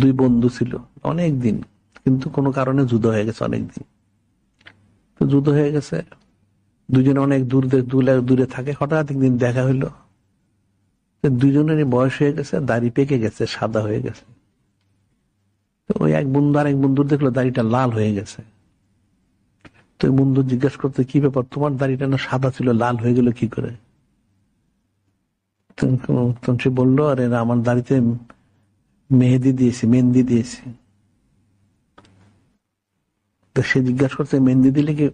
দুই বন্ধু ছিল, অনেক দিন, কিন্তু কোনো কারণে যুদ্ধ হয়ে গেছে অনেক দিন। তো যুদ্ধ হয়ে গেছে দুজনে অনেক দূর দূরে থাকে, হঠাৎ একদিন দেখা হইল তো দুজনেরই বয়স হয়ে গেছে, দাড়ি পেকে গেছে, সাদা হয়ে গেছে। তো ওই এক বন্ধু আর এক বন্ধু দেখল দাড়িটা লাল হয়ে গেছে। তো বন্ধু জিজ্ঞাসা করতে কি ব্যাপার, তোমার দাড়িটা না সাদা ছিল, লাল হয়ে গেল কি করে? সে বলল, আরে আমার দাড়িতে মেহেদি দিয়েছি, মেহেন্দি দিয়েছি। তো সে জিজ্ঞাসা করছে, মেহেন্দি দিলে কি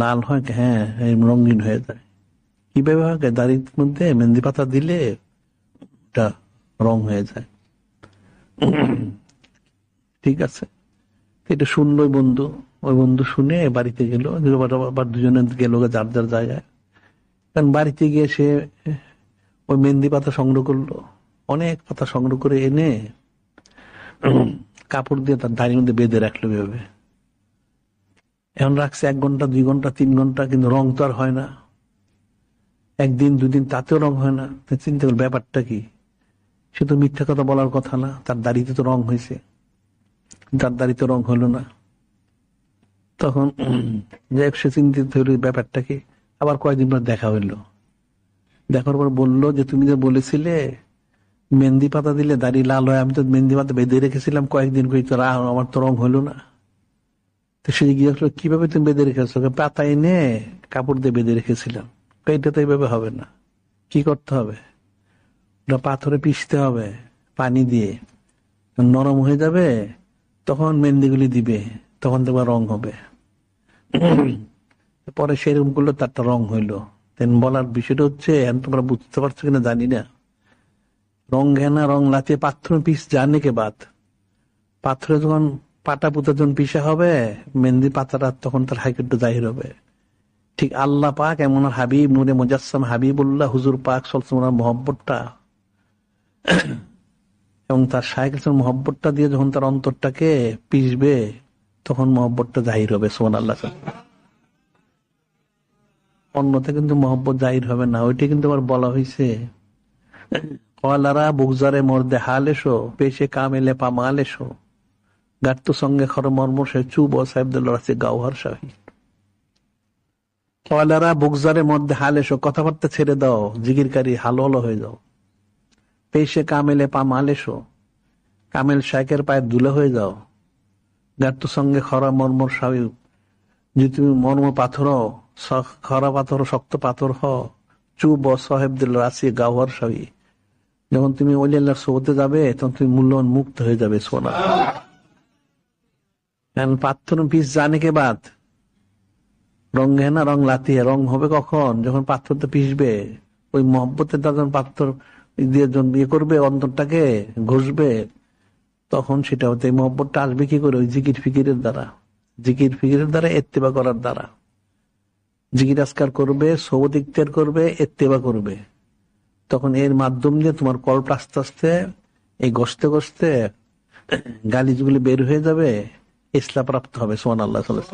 লাল হয় হ্যাঁ রঙিন হয়ে যায়। কীভাবে হয়? দাড়ির মধ্যে মেহেন্দি পাতা দিলে রং হয়ে যায়। ঠিক আছে। এটা শুনলো বন্ধু। ওই বন্ধু শুনে বাড়িতে গেল। আবার দুজনে গেল যার যার জায়গায়। কারণ বাড়িতে গিয়ে সে ওই মেহেন্দি পাতা সংগ্রহ করল। অনেক পাতা সংগ্রহ করে এনে কাপড় দিয়ে তার দাড়ির মধ্যে বেঁধে রাখল এভাবে। এখন রাখছে এক ঘণ্টা, দুই ঘণ্টা, তিন ঘণ্টা, কিন্তু রং তো আর হয় না। একদিন, দুদিন তাতেও রং হয় না। চিন্তা করল ব্যাপারটা কি? সে তো মিথ্যা কথা বলার কথা না, তার দাড়িতে তো রং হয়েছে। তার দাড়িতে রং হলো না। তখন যাই সে চিন্তিত হইল এই ব্যাপারটা কি আবার কয়েকদিন পর দেখা হইল। দেখার পর বলল যে, তুমি যে বলেছিলে মেহেন্দি পাতা দিলে দাড়ি লাল হয় আমি তো মেহেন্দি পাতা বেঁধে রেখেছিলাম কয়েকদিন কই তো আমার তো রং হইল না। তো সে জিজ্ঞাসা করল, কীভাবে তুমি বেঁধে রেখেছো? পাতা এনে কাপড় দিয়ে বেঁধে রেখেছিলাম। এটা তো এইভাবে হবে না। কি করতে হবে? ওটা পাথরে পিষতে হবে পানি দিয়ে। নরম হয়ে যাবে তখন মেহেন্দিগুলি দিবে তখন তোমার রং হবে। পরে সেরকম করল তারটা রং হইল। তেন বলার বিষয়টা হচ্ছে এখন তোমরা বুঝতে পারছ কিনা জানি না। রং ঘেনা, রং লাতিয়ে পাথর পিস জানে কে বাদ পাথরে যখন পাটা পুতা যখন পিসা হবে, মেহেন্দি পাতাটা তখন তার হাইকেটটা জাহির হবে। ঠিক আল্লাহ পাক এমন হাবিব, নুরে মুজাসসাম হাবিবুল্লাহ, হুজুর পাক সলসমার মহব্বতটা। এবং তার সাইকেল মহব্বতটা দিয়ে যখন তার অন্তরটাকে পিসবে, তখন মহব্বতটা জাহির হবে সোমান আল্লাহ অন্যতে কিন্তু মহব্বত জাহির হবে না, ওইটা কিন্তু আবার বলা হয়েছে কলারা বুকজারে মর্দে হাল এসো পেশে কাম এলে পা মাল এসো গাট্টু সঙ্গে খর মর্ম সে চুব সাহেবদুল্লাহ আছে গাওহার শাহী। কলারা বুকজারে মধ্যে হাল এসো কথাবার্তা ছেড়ে দাও, জিগিরকারী হাল হয়ে যাও। পেশে কামেলে পা এসো কামেল শাইকের পায়ে দুলে হয়ে যাও। গাট্টু সঙ্গে খরা মর্মর স্বাভাবিক যে তুমি মর্ম পাথর খরা পাথর, শক্ত পাথর হ, চুব সাহেবদুল রাসি গাওয়ার সাবি যখন তুমি ওলি আল্লাহর সোবতে যাবে, তখন তুমি মূল্যবান মুক্ত হয়ে যাবে সোনা কারণ পাথর পিস জানে কে বাদ? রং না রং লাতিয়ে। রং হবে কখন? যখন পাথরটা পিসবে ওই মহব্বতের যখন পাথর দিয়ে ইয়ে করবে, অন্তরটাকে ঘষবে, তখন সেটা হতে মহব্বতটা আসবে কি করে? ওই জিকির ফিকিরের দ্বারা। জিকির ফিকিরের দ্বারা, এত্তেবা করার দ্বারা। জিকির আসকার করবে সবত ইখতিয়ার করবে, এত্তেবা করবে। তখন এর মাধ্যম দিয়ে তোমার কল্প আস্তে আস্তে এই গসতে গসতে গালিজগুলি বের হয়ে যাবে, ইসলাম প্রাপ্ত হবে সোমান আল্লাহ সাল্লাহ